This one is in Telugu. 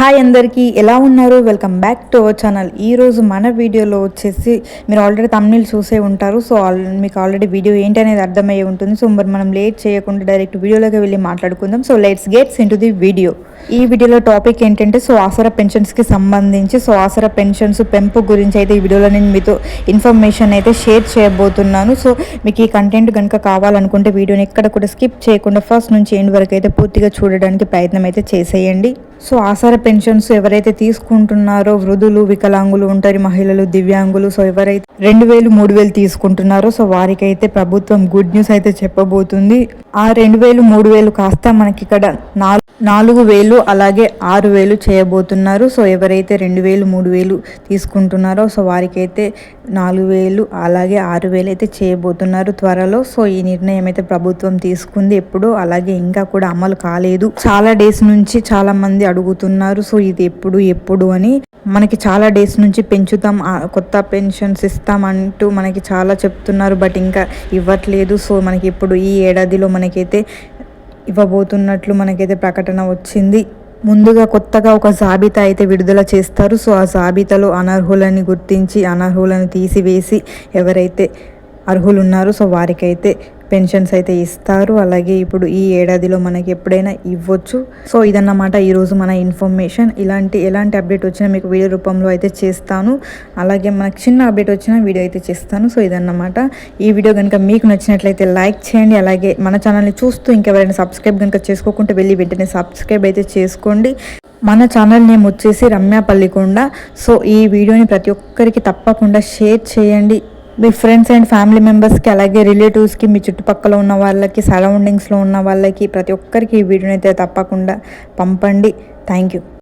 హాయ్ అందరికీ ఎలా ఉన్నారు? Welcome back to our channel. ఈరోజు మన వీడియోలో వచ్చేసి మీరు ఆల్రెడీ తమిళ్ చూసే ఉంటారు సో మీకు ఆల్రెడీ వీడియో ఏంటి అనేది అర్థమయ్యే ఉంటుంది. సో మరి మనం లేట్ చేయకుండా డైరెక్ట్ వీడియోలోకి వెళ్ళి మాట్లాడుకుందాం. So let's gets into the video. ఈ వీడియోలో టాపిక్ ఏంటంటే సో ఆసరా పెన్షన్స్కి సంబంధించి సో ఆసరా పెన్షన్స్ పెంపు గురించి అయితే ఈ వీడియోలో నేను మీతో ఇన్ఫర్మేషన్ అయితే షేర్ చేయబోతున్నాను. సో మీకు ఈ కంటెంట్ కనుక కావాలనుకుంటే వీడియోని ఎక్కడ కూడా స్కిప్ చేయకుండా ఫస్ట్ నుంచి ఎండ్ వరకు అయితే పూర్తిగా చూడడానికి ప్రయత్నం అయితే చేసేయండి. సో ఆసరా పెన్షన్స్ ఎవరైతే తీసుకుంటున్నారో వృద్ధులు వికలాంగులు ఉంటారు మహిళలు దివ్యాంగులు సో ఎవరైతే రెండు వేలు మూడు వేలు తీసుకుంటున్నారో సో వారికైతే ప్రభుత్వం గుడ్ న్యూస్ అయితే చెప్పబోతుంది. ఆ రెండు వేలు మూడు వేలు కాస్త మనకి ఇక్కడ నాలుగు నాలుగు వేలు అలాగే ఆరు వేలు చేయబోతున్నారు. సో ఎవరైతే రెండు వేలు మూడు వేలు తీసుకుంటున్నారో సో వారికైతే నాలుగు వేలు అలాగే ఆరు వేలు అయితే చేయబోతున్నారు త్వరలో. సో ఈ నిర్ణయం అయితే ప్రభుత్వం తీసుకుంది ఎప్పుడు అలాగే ఇంకా కూడా అమలు కాలేదు. చాలా డేస్ నుంచి చాలా మంది అడుగుతున్నారు సో ఇది ఎప్పుడు ఎప్పుడు అని. మనకి చాలా డేస్ నుంచి పెంచుతాం కొత్త పెన్షన్స్ ఇస్తాం అంటూ మనకి చాలా చెప్తున్నారు బట్ ఇంకా ఇవ్వట్లేదు. సో మనకి ఇప్పుడు ఈ ఏడాదిలో మనకైతే ఇవ్వబోతున్నట్లు మనకైతే ప్రకటన వచ్చింది. ముందుగా కొత్తగా ఒక జాబితా అయితే విడుదల చేస్తారు. సో ఆ జాబితాలో అనర్హులని గుర్తించి అనర్హులను తీసివేసి ఎవరైతే అర్హులు ఉన్నారో సో వారికైతే పెన్షన్స్ అయితే ఇస్తారు. అలాగే ఇప్పుడు ఈ ఏడాదిలో మనకి ఎప్పుడైనా ఇవ్వచ్చు. సో ఇదన్నమాట ఈరోజు మన ఇన్ఫర్మేషన్. ఇలాంటి ఎలాంటి అప్డేట్ వచ్చినా మీకు వీడియో రూపంలో అయితే చేస్తాను. అలాగే మనకు చిన్న అప్డేట్ వచ్చినా వీడియో అయితే చేస్తాను. సో ఇదన్నమాట. ఈ వీడియో కనుక మీకు నచ్చినట్లయితే లైక్ చేయండి. అలాగే మన ఛానల్ని చూస్తూ ఇంకెవరైనా సబ్స్క్రైబ్ కనుక చేసుకోకుంటే వెళ్ళి వెంటనే సబ్స్క్రైబ్ అయితే చేసుకోండి. మన ఛానల్ నేమ్ వచ్చేసి రమ్య పల్లికొండ సో ఈ వీడియోని ప్రతి ఒక్కరికి తప్పకుండా షేర్ చేయండి. మీ ఫ్రెండ్స్ అండ్ ఫ్యామిలీ మెంబర్స్కి అలాగే రిలేటివ్స్కి మీ చుట్టుపక్కల ఉన్న వాళ్ళకి సరౌండింగ్స్లో ఉన్న వాళ్ళకి ప్రతి ఒక్కరికి ఈ వీడియోని అయితే తప్పకుండా పంపండి. Thank you